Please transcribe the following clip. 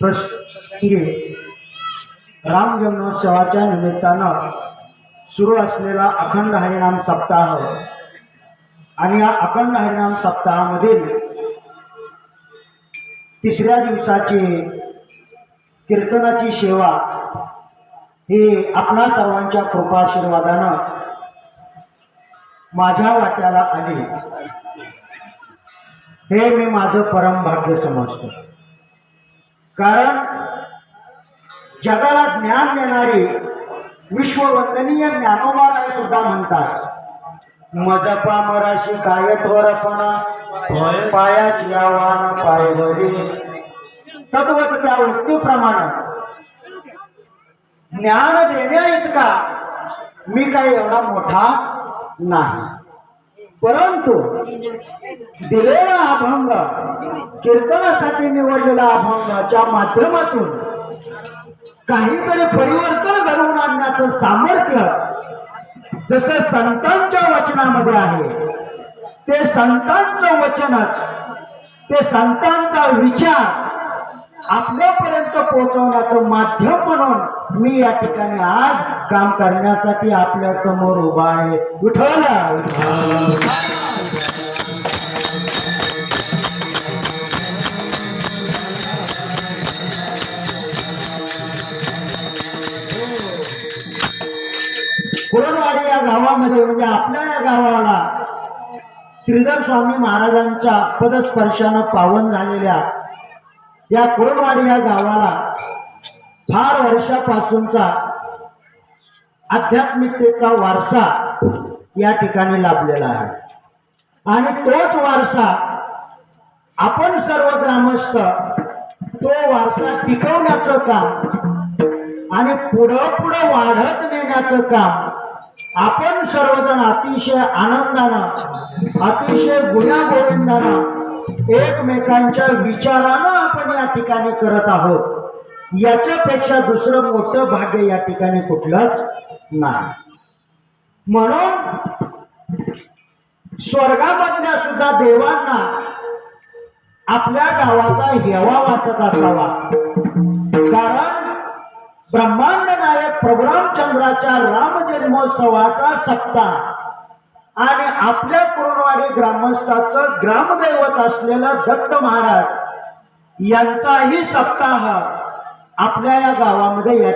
प्रसंगी राम जन्मोत्सवाच्या निमित्तानं सुरू असलेला अखंड हरिनाम सप्ताह आणि या अखंड हरिनाम सप्ताहामधील तिसऱ्या दिवसाची कीर्तनाची सेवा ही आपणा सर्वांच्या कृपाशीर्वादानं माझ्या वाट्याला आली. हे मी माझं परम भाग्य समजतो. कारण जगाला ज्ञान देणारी विश्ववंदनीय ज्ञानोबाराय सुद्धा म्हणतात मजपा मराशी काय थोरपणा पायाच यावान पायवरी तद्वत त्या उक्तीप्रमाणे ज्ञान देण्या इतका मी काही एवढा मोठा नाही. परंतु दिलेला अभंग कीर्तनासाठी निवडलेला अभंगाच्या माध्यमातून काहीतरी परिवर्तन घडवून आणण्याचं सामर्थ्य जसं संतांच्या वचनामध्ये आहे ते संतांचं वचनच ते संतांचा विचार आपल्यापर्यंत पोहोचवण्याचं माध्यम म्हणून मी या ठिकाणी आज काम करण्यासाठी आपल्यासमोर उभा आहे. उठवला? कुरणवाडी या गावामध्ये म्हणजे आपल्या या गावाला श्रीधर स्वामी महाराजांच्या पदस्पर्शानं पावन झालेल्या या कुरणवाडी या गावाला फार वर्षापासूनचा आध्यात्मिकतेचा वारसा या ठिकाणी लाभलेला आहे. आणि तोच वारसा आपण सर्व ग्रामस्थ तो वारसा टिकवण्याचं काम आणि पुढं पुढं वाढत नेण्याचं काम आपण सर्वजण अतिशय आनंदानं अतिशय गुण्यागोविंदानं एकमेकांच्या विचारानं आपण या ठिकाणी करत आहोत. याच्यापेक्षा दुसरं मोठं भाग्य या ठिकाणी कुठलंच नाही. म्हणून स्वर्गामधल्या सुद्धा देवांना आपल्या गावाचा हेवा वाटत असावा. कारण ब्रह्मांड नायक प्रभुरामचंद्राच्या राम जन्मोत्सवाचा सप्ताह. आणि आपल्या कुरुणवाडी ग्रामस्थाचं ग्रामदैवत असलेला दत्त महाराज यांचाही सप्ताह आपल्या या गावामध्ये या